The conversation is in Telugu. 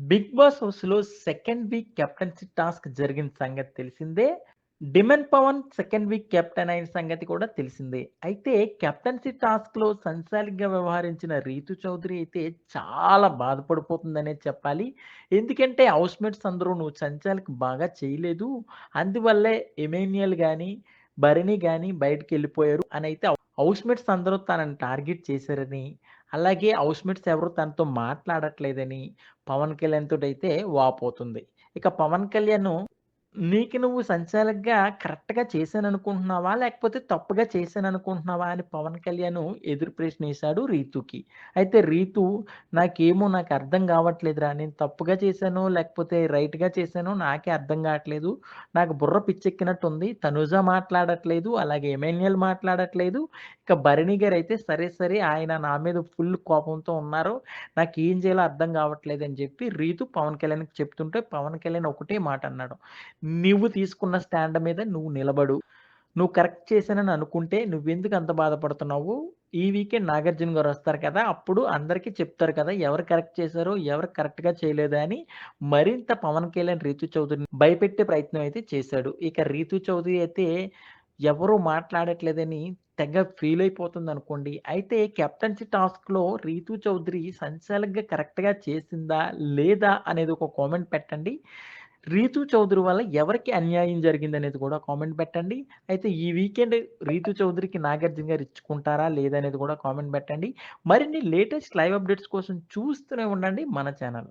బిగ్ బాస్ హౌస్‌లో సెకండ్ వీక్ కెప్టెన్సీ టాస్క్ జరిగిన సంగతి తెలిసిందే. Demon Pavan second week captain అయిన సంగతి కూడా తెలిసిందే. అయితే కెప్టెన్సీ టాస్క్‌లో సంచాలకుగా వ్యవహరించిన రీతు చౌదరి అయితే చాలా బాధపడిపోతుందనే చెప్పాలి. ఎందుకంటే హౌస్‌మేట్స్ అందరూ "నువ్వు సంచాలికి బాగా చేయలేదు. అందువల్లే ఎమేనియల్ గాని, భరణి గాని అని అయితే హౌస్‌మేట్స్ అందరూ తనని టార్గెట్ చేశారని, అలాగే హౌస్‌మేట్స్ ఎవరు తనతో మాట్లాడట్లేదని పవన్ కళ్యాణ్ అయితే వాపోతుంది. ఇక పవన్ కళ్యాణ్ "నీకు నువ్వు సంచాలకగా కరెక్ట్‌గా చేశాను అనుకుంటున్నావా లేకపోతే తప్పుగా చేశాను అనుకుంటున్నావా అని పవన్ కళ్యాణ్ ఎదురు ప్రశ్నేశాడు రీతుకి అయితే రీతు "నాకేమో నాకు అర్థం కావట్లేదురా! నేను తప్పుగా చేశానో, లేకపోతే రైట్‌గా చేశానో నాకే అర్థం కావట్లేదు. నాకు బుర్ర పిచ్చెక్కినట్టుంది. తనుజ మాట్లాడట్లేదు. అలాగే ఎమాన్యుయల్ మాట్లాడట్లేదు. ఇక భరణి గారు అయితే సరే, సరే ఆయన నా మీద ఫుల్ కోపంతో ఉన్నారు. నాకు ఏం చేయాలో అర్థం కావట్లేదు" అని చెప్పి రీతు పవన్ కళ్యాణ్‌కి చెప్తుంటే పవన్ కళ్యాణ్ ఒకటే మాట అన్నాడు. "నువ్వు తీసుకున్న స్టాండ్ మీద నువ్వు నిలబడు. నువ్వు కరెక్ట్ చేశానని అనుకుంటే నువ్వెందుకు అంత బాధపడుతున్నావు? ఈ వీకెండ్ నాగార్జున గారు వస్తారు కదా! అప్పుడు అందరికీ చెప్తారు కదా! ఎవరు కరెక్ట్ చేశారో, ఎవరు కరెక్ట్‌గా చేయలేదో" అని మరింత పవన్ కళ్యాణ్ రీతు చౌదరిని భయపెట్టే ప్రయత్నం అయితే చేశాడు. ఇక రీతు చౌదరి అయితే ఎవరు మాట్లాడట్లేదని తెగ ఫీల్ అయిపోతుంది అనుకోండి అయితే కెప్టెన్సీ టాస్క్‌లో రీతు చౌదరి సంచాలకుగా కరెక్ట్‌గా చేసిందా? లేదా? అనేది ఒక కామెంట్ పెట్టండి. రీతు చౌదరి వల్ల ఎవరికి అన్యాయం జరిగింది అనేది కూడా కామెంట్ పెట్టండి. అయితే ఈ వీకెండ్ రీతు చౌదరికి నాగార్జున గారు ఇచ్చుకుంటారా? లేదనేది కూడా కామెంట్ పెట్టండి. మరిన్ని లేటెస్ట్ లైవ్ అప్డేట్స్ కోసం చూస్తూనే ఉండండి మన ఛానల్.